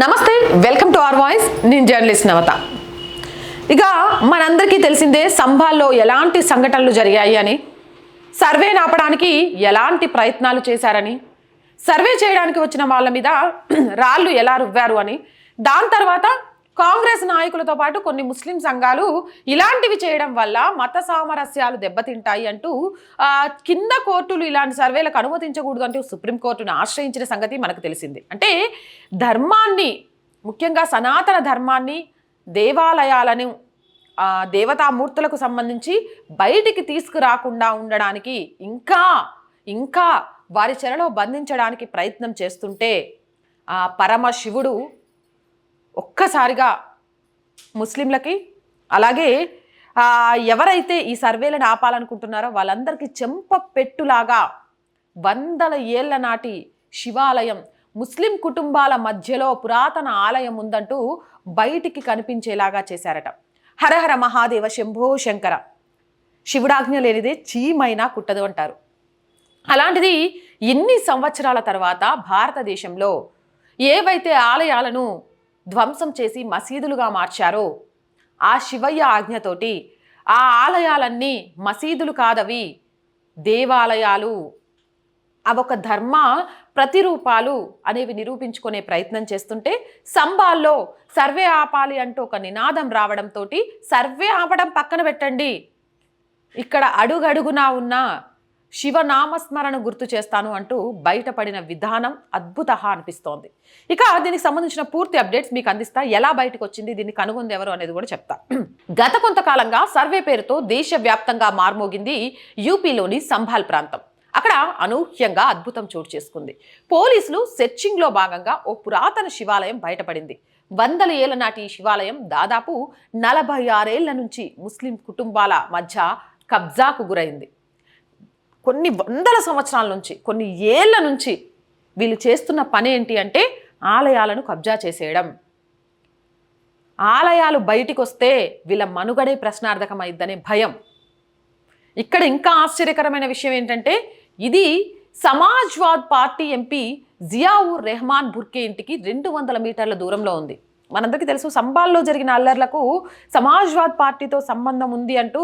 నమస్తే welcome to R voice నేను journalist నవత. ఇక మనందరికీ తెలిసిందే సంభాల్లో ఎలాంటి సంఘటనలు జరిగాయి అని. సర్వే నాపడానికి ఎలాంటి ప్రయత్నాలు చేశారని. సర్వే చేయడానికి వచ్చిన వాళ్ళ మీద రాళ్ళు ఎలా రువ్వారు అని. దాని తర్వాత కాంగ్రెస్ నాయకులతో పాటు కొన్ని ముస్లిం సంఘాలు ఇలాంటివి చేయడం వల్ల మత సామరస్యాలు దెబ్బతింటాయి అంటూ కింద కోర్టులు ఇలాంటి సర్వేలకు అనుమతించకూడదు అంటూ సుప్రీంకోర్టును ఆశ్రయించిన సంగతి మనకు తెలిసింది. అంటే ధర్మాన్ని ముఖ్యంగా సనాతన ధర్మాన్ని దేవాలయాలను దేవతామూర్తులకు సంబంధించి బయటికి తీసుకురాకుండా ఉండడానికి ఇంకా ఇంకా వారి చెరలో బంధించడానికి ప్రయత్నం చేస్తుంటే పరమశివుడు ఒక్కసారిగా ముస్లింలకి అలాగే ఎవరైతే ఈ సర్వేలను ఆపాలనుకుంటున్నారో వాళ్ళందరికీ చెంప పెట్టులాగా వందల ఏళ్ళ నాటి శివాలయం ముస్లిం కుటుంబాల మధ్యలో పురాతన ఆలయం ఉందంటూ బయటికి కనిపించేలాగా చేశారట. హరహర మహాదేవ శంభో శంకర. శివుడాజ్ఞ లేనిదే చీమైనా కుట్టదు అంటారు. అలాంటిది ఇన్ని సంవత్సరాల తర్వాత భారతదేశంలో ఏవైతే ఆలయాలను ధ్వంసం చేసి మసీదులుగా మార్చారో. ఆ శివయ్య ఆజ్ఞతోటి ఆ ఆలయాలన్నీ మసీదులు కాదవి దేవాలయాలు. అవొక ధర్మ ప్రతిరూపాలు అనేవి నిరూపించుకునే ప్రయత్నం చేస్తుంటే సంబాల్లో సర్వే ఆపాలి అంటూ ఒక నినాదం రావడంతో సర్వే ఆపడం పక్కన పెట్టండి. ఇక్కడ అడుగడుగునా ఉన్న శివనామస్మరణ గుర్తు చేస్తాను అంటూ బయటపడిన విధానం అద్భుత అనిపిస్తోంది. ఇక దీనికి సంబంధించిన పూర్తి అప్డేట్స్ మీకు అందిస్తా. ఎలా బయటకు వచ్చింది దీన్ని కనుగొంది ఎవరు అనేది కూడా చెప్తా. గత కొంతకాలంగా సర్వే పేరుతో దేశవ్యాప్తంగా మార్మోగింది యూపీలోని సంభాల్ ప్రాంతం. అక్కడ అనూహ్యంగా అద్భుతం చోటు చేసుకుంది. పోలీసులు సెర్చింగ్లో భాగంగా ఓ పురాతన శివాలయం బయటపడింది. వందల ఏళ్ళ నాటి ఈ శివాలయం దాదాపు నలభై ఆరేళ్ళ నుంచి ముస్లిం కుటుంబాల మధ్య కబ్జాకు గురైంది. కొన్ని వందల సంవత్సరాల నుంచి కొన్ని ఏళ్ళ నుంచి వీళ్ళు చేస్తున్న పని ఏంటి అంటే ఆలయాలను కబ్జా చేసేయడం. ఆలయాలు బయటికి వస్తే వీళ్ళ మనుగడే ప్రశ్నార్థకమైద్దనే భయం. ఇక్కడ ఇంకా ఆశ్చర్యకరమైన విషయం ఏంటంటే ఇది Samajwad party MP Ziaur Rahman Burke ఇంటికి రెండు వందల మీటర్ల దూరంలో ఉంది. మనందరికీ తెలుసు సంబాల్లో జరిగిన అల్లర్లకు సమాజ్వాద్ పార్టీతో సంబంధం ఉంది అంటూ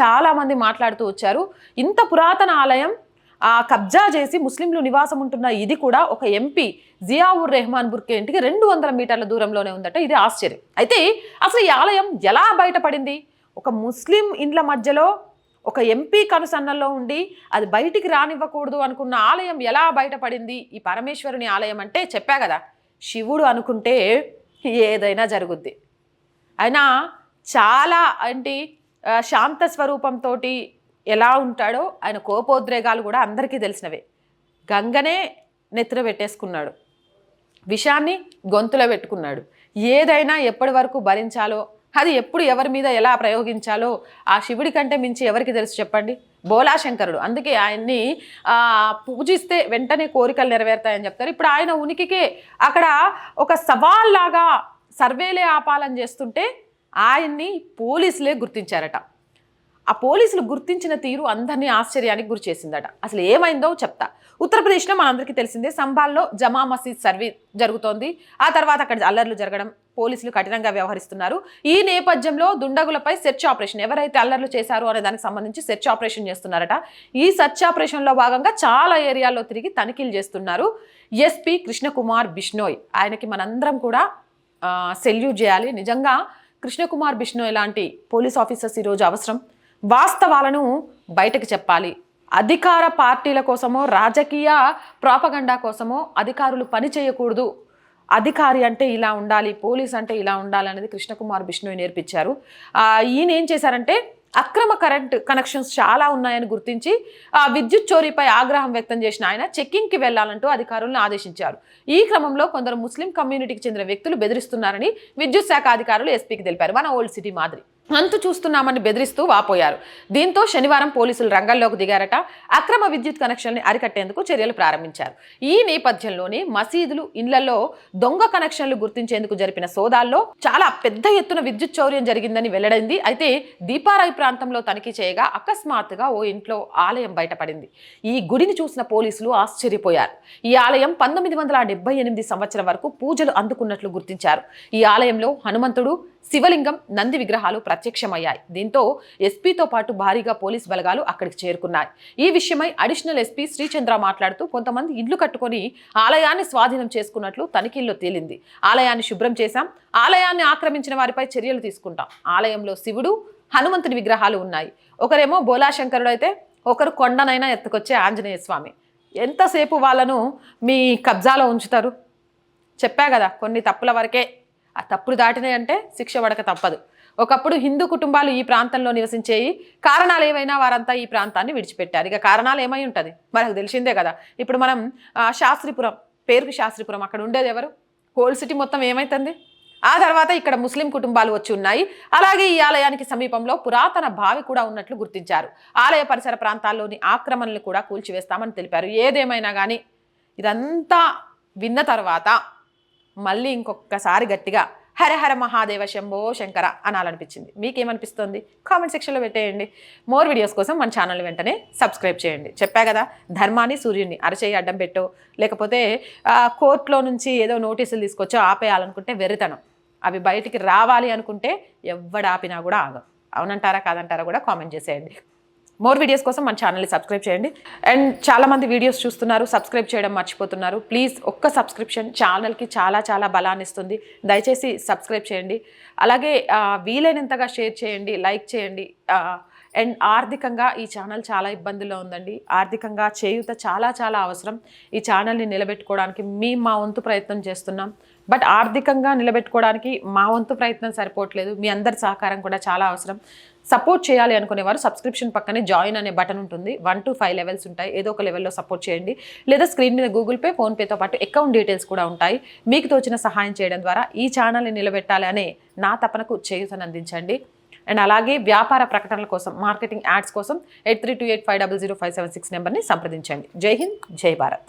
చాలామంది మాట్లాడుతూ వచ్చారు. ఇంత పురాతన ఆలయం ఆ కబ్జా చేసి ముస్లింలు నివాసం ఉంటున్న ఇది కూడా ఒక ఎంపీ జియావుర్ రెహమాన్ బుర్కే ఇంటికి రెండు వందల మీటర్ల దూరంలోనే ఉందట. ఇది ఆశ్చర్యం. అయితే అసలు ఈ ఆలయం ఎలా బయటపడింది? ఒక ముస్లిం ఇండ్ల మధ్యలో ఒక ఎంపీ కనుసన్నల్లో ఉండి అది బయటికి రానివ్వకూడదు అనుకున్న ఆలయం ఎలా బయటపడింది? ఈ పరమేశ్వరుని ఆలయం అంటే చెప్పా కదా. శివుడు అనుకుంటే ఏదైనా జరుగుద్ది. అయినా చాలా అంటే శాంత స్వరూపంతో ఎలా ఉంటాడో ఆయన కోపోద్రేగాలు కూడా అందరికీ తెలిసినవే. గంగనే నెత్తిన పెట్టేసుకున్నాడు. విషాన్ని గొంతులో పెట్టుకున్నాడు. ఏదైనా ఎప్పటి వరకు భరించాలో అది ఎప్పుడు ఎవరి మీద ఎలా ప్రయోగించాలో ఆ శివుడి కంటే మించి ఎవరికి తెలుసు చెప్పండి? బోలాశంకరుడు. అందుకే ఆయన్ని పూజిస్తే వెంటనే కోరికలు నెరవేరుతాయని చెప్తారు. ఇప్పుడు ఆయన ఉనికికే అక్కడ ఒక సవాల్లాగా సర్వేలే ఆపాలని చేస్తుంటే ఆయన్ని పోలీసులే గుర్తించారట. ఆ పోలీసులు గుర్తించిన తీరు అందరినీ ఆశ్చర్యానికి గురి చేసిందట. అసలు ఏమైందో చెప్తా. ఉత్తరప్రదేశ్లో మనందరికీ తెలిసిందే సంబాల్లో జమా మసీద్ సర్వీ జరుగుతోంది. ఆ తర్వాత అక్కడ అల్లర్లు జరగడం పోలీసులు కఠినంగా వ్యవహరిస్తున్నారు. ఈ నేపథ్యంలో దుండగులపై సెర్చ్ ఆపరేషన్ ఎవరైతే అల్లర్లు చేశారో అనే దానికి సంబంధించి సెర్చ్ ఆపరేషన్ చేస్తున్నారట. ఈ సెర్చ్ ఆపరేషన్లో భాగంగా చాలా ఏరియాల్లో తిరిగి తనిఖీలు చేస్తున్నారు ఎస్పీ కృష్ణకుమార్ బిష్నోయ్. ఆయనకి మనందరం కూడా సెల్యూట్ చేయాలి. నిజంగా కృష్ణకుమార్ బిష్నోయ్ లాంటి పోలీస్ ఆఫీసర్స్ ఈరోజు అవసరం. వాస్తవాలను బయటకు చెప్పాలి. అధికార పార్టీల కోసమో రాజకీయ ప్రాపగండా కోసమో అధికారులు పని చేయకూడదు. అధికారి అంటే ఇలా ఉండాలి పోలీస్ అంటే ఇలా ఉండాలి అనేది కృష్ణకుమార్ బిష్ణోయ్ నేర్పించారు. ఈయన ఏం చేశారంటే అక్రమ కరెంట్ కనెక్షన్స్ చాలా ఉన్నాయని గుర్తించి ఆ విద్యుత్ చోరీపై ఆగ్రహం వ్యక్తం చేసిన ఆయన చెక్కింగ్కి వెళ్ళాలంటూ అధికారులను ఆదేశించారు. ఈ క్రమంలో కొందరు ముస్లిం కమ్యూనిటీకి చెందిన వ్యక్తులు బెదిరిస్తున్నారని విద్యుత్ శాఖ అధికారులు ఎస్పీకి తెలిపారు. మన ఓల్డ్ సిటీ మాదిరి. అంతు చూస్తున్నామని బెదిరిస్తూ వాపోయారు. దీంతో శనివారం పోలీసులు రంగంలోకి దిగారట. అక్రమ విద్యుత్ కనెక్షన్ని అరికట్టేందుకు చర్యలు ప్రారంభించారు. ఈ నేపథ్యంలోనే మసీదులు ఇళ్ళలో దొంగ కనెక్షన్లు గుర్తించేందుకు జరిపిన సోదాల్లో చాలా పెద్ద ఎత్తున విద్యుత్ చౌర్యం జరిగిందని వెల్లడైంది. అయితే దీపారాయి ప్రాంతంలో తనిఖీ చేయగా అకస్మాత్తుగా ఓ ఇంట్లో ఆలయం బయటపడింది. ఈ గుడిని చూసిన పోలీసులు ఆశ్చర్యపోయారు. ఈ ఆలయం పంతొమ్మిది వందల ఎనిమిది సంవత్సరం వరకు పూజలు అందుకున్నట్లు గుర్తించారు. ఈ ఆలయంలో హనుమంతుడు శివలింగం నంది విగ్రహాలు ప్రత్యక్షమయ్యాయి. దీంతో ఎస్పీతో పాటు భారీగా పోలీస్ బలగాలు అక్కడికి చేరుకున్నాయి. ఈ విషయమై అడిషనల్ ఎస్పీ శ్రీచంద్ర మాట్లాడుతూ కొంతమంది ఇల్లు కట్టుకొని ఆలయాన్ని స్వాధీనం చేసుకున్నట్లు తనిఖీల్లో తేలింది. ఆలయాన్ని శుభ్రం చేశాం. ఆలయాన్ని ఆక్రమించిన వారిపై చర్యలు తీసుకుంటాం. ఆలయంలో శివుడు హనుమంతుడి విగ్రహాలు ఉన్నాయి. ఒకరేమో బోలాశంకరుడు అయితే ఒకరు కొండనైనా ఎత్తుకొచ్చే ఆంజనేయ స్వామి. ఎంతసేపు వాళ్ళను మీ కబ్జాలో ఉంచుతారు? చెప్పా కదా కొన్ని తప్పుల వరకే. ఆ తప్పులు దాటినాయంటే శిక్ష పడక తప్పదు. ఒకప్పుడు హిందూ కుటుంబాలు ఈ ప్రాంతంలో నివసించేవి కారణాలు ఏవైనా వారంతా ఈ ప్రాంతాన్ని విడిచిపెట్టారు. ఇక కారణాలు ఏమై ఉంటుంది? మనకు తెలిసిందే కదా. ఇప్పుడు మనం శాస్త్రిపురం పేరుకి శాస్త్రిపురం అక్కడ ఉండేది ఎవరు? హోల్ సిటీ మొత్తం ఏమైతుంది? ఆ తర్వాత ఇక్కడ ముస్లిం కుటుంబాలు వచ్చి ఉన్నాయి. అలాగే ఈ ఆలయానికి సమీపంలో పురాతన బావి కూడా ఉన్నట్లు గుర్తించారు. ఆలయ పరిసర ప్రాంతాల్లోని ఆక్రమణలు కూడా కూల్చివేస్తామని తెలిపారు. ఏదేమైనా కానీ ఇదంతా విన్న తర్వాత మళ్ళీ ఇంకొకసారి గట్టిగా హర హర మహాదేవ శంభో శంకర అనాలనిపించింది. మీకేమనిపిస్తుంది? కామెంట్ సెక్షన్లో పెట్టేయండి. మోర్ వీడియోస్ కోసం మన ఛానల్ వెంటనే సబ్స్క్రైబ్ చేయండి. చెప్పా కదా ధర్మాన్ని సూర్యుడిని అరచేయి అడ్డం పెట్టో లేకపోతే కోర్టులో నుంచి ఏదో నోటీసులు తీసుకొచ్చో ఆపేయాలనుకుంటే వెర్రితనం. అవి బయటికి రావాలి అనుకుంటే ఎవడు ఆపినా కూడా ఆగం. అవునంటారా కాదంటారా కూడా కామెంట్ చేసేయండి. మోర్ వీడియోస్ కోసం మన ఛానల్ని సబ్స్క్రైబ్ చేయండి. అండ్ చాలామంది వీడియోస్ చూస్తున్నారు సబ్స్క్రైబ్ చేయడం మర్చిపోతున్నారు. ప్లీజ్ ఒక్క సబ్స్క్రిప్షన్ ఛానల్కి చాలా చాలా బలాన్ని ఇస్తుంది. దయచేసి సబ్స్క్రైబ్ చేయండి. అలాగే వీలైనంతగా షేర్ చేయండి లైక్ చేయండి. అండ్ ఆర్థికంగా ఈ ఛానల్ చాలా ఇబ్బందుల్లో ఉందండి. ఆర్థికంగా చేయూత చాలా చాలా అవసరం. ఈ ఛానల్ని నిలబెట్టుకోవడానికి మేము మా వంతు ప్రయత్నం చేస్తున్నాం. బట్ ఆర్థికంగా నిలబెట్టుకోవడానికి మా వంతు ప్రయత్నం సరిపోవట్లేదు. మీ అందరి సహకారం కూడా చాలా అవసరం. సపోర్ట్ చేయాలి అనుకునేవారు సబ్స్క్రిప్షన్ పక్కనే జాయిన్ అనే బటన్ ఉంటుంది. వన్ టు ఫైవ్ లెవెల్స్ ఉంటాయి. ఏదో ఒక లెవెల్లో సపోర్ట్ చేయండి. లేదా స్క్రీన్ మీద గూగుల్ పే ఫోన్పేతో పాటు అకౌంట్ డీటెయిల్స్ కూడా ఉంటాయి. మీకు తోచిన సహాయం చేయడం ద్వారా ఈ ఛానల్ని నిలబెట్టాలి అనే నా తపనకు చేయూతను అందించండి. అండ్ అలాగే వ్యాపార ప్రకటనల కోసం మార్కెటింగ్ యాడ్స్ కోసం eight three two eight five double zero five seven six నెంబర్ని సంప్రదించండి. జై హింద్ జై భారత్.